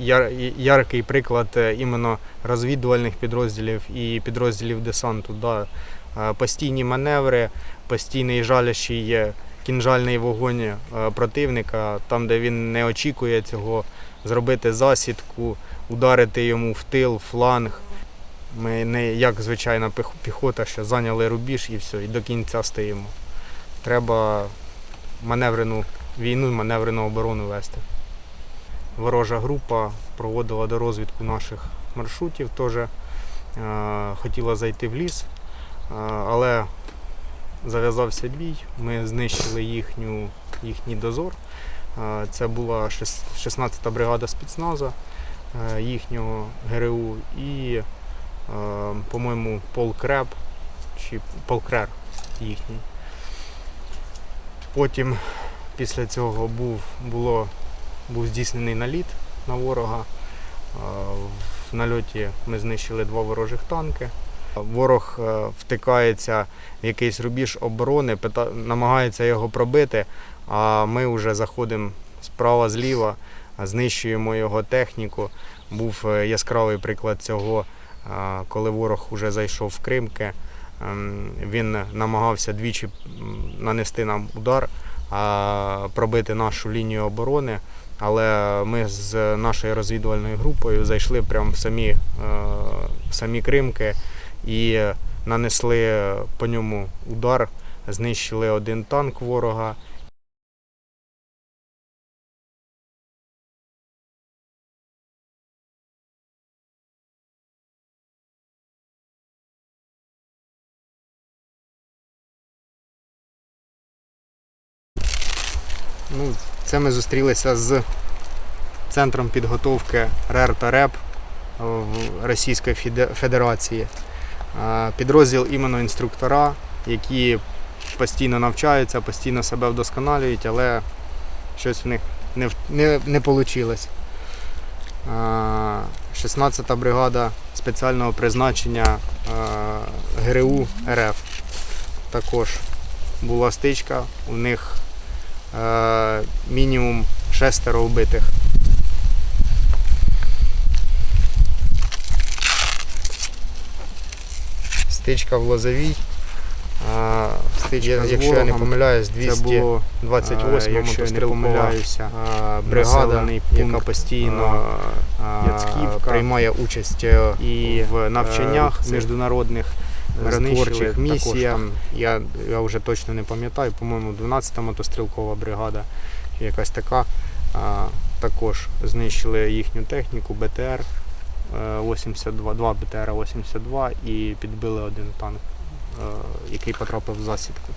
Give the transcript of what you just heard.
яр, яркий приклад е, іменно розвідувальних підрозділів і підрозділів десанту. Да. Е, Постійні маневри, постійний жалящий е, кінжальний вогонь противника, там, де він не очікує цього, зробити засідку, ударити йому в тил, фланг. Ми не як звичайна піхота, що зайняли рубіж і все, і до кінця стоїмо. Треба маневрену війну, маневрену оборону вести. Ворожа група проводила дорозвідку наших маршрутів, теж е, хотіла зайти в ліс, е, але зав'язався бій, ми знищили їхню, їхній дозор. Е, Це була 16-та бригада спецназа е, їхнього ГРУ і, е, по-моєму, полк РЕБ чи полк РЕР їхній. Потім після цього був, було, був здійснений наліт на ворога. Е, В нальоті ми знищили два ворожих танки. Ворог е, втикається в якийсь рубіж оборони, намагається його пробити, а ми вже заходимо справа зліва, знищуємо його техніку. Був е, яскравий приклад цього, коли ворог вже зайшов в Кримки. Ем, Він намагався двічі нанести нам удар, пробити нашу лінію оборони. Але ми з нашою розвідувальною групою зайшли прямо в самі, е, в самі Кримки і нанесли по ньому удар, знищили один танк ворога. Ну, це ми зустрілися з центром підготовки РЕР та РЕП Російської Федерації. Підрозділ іменно інструктора, які постійно навчаються, постійно себе вдосконалюють, але щось в них не, не, не вийшло. 16-та бригада спеціального призначення ГРУ РФ. Також була стичка, у них мінімум шестеро вбитих. Стичка в Лозовій. Е, Стичка, Я- якщо я не помиляюсь, це 200 було 28 якщо я не помиляюся, бригада, яка постійно а, е, Яцківка. приймає участь е, і в е, навчаннях міжнародних миротворчих також Я, я вже точно не пам'ятаю, по-моєму, 12-та мотострілкова бригада, якась така. А, також знищили їхню техніку, БТР е, 82, 2 БТР 82 і підбили один танк, а, який потрапив в засідку.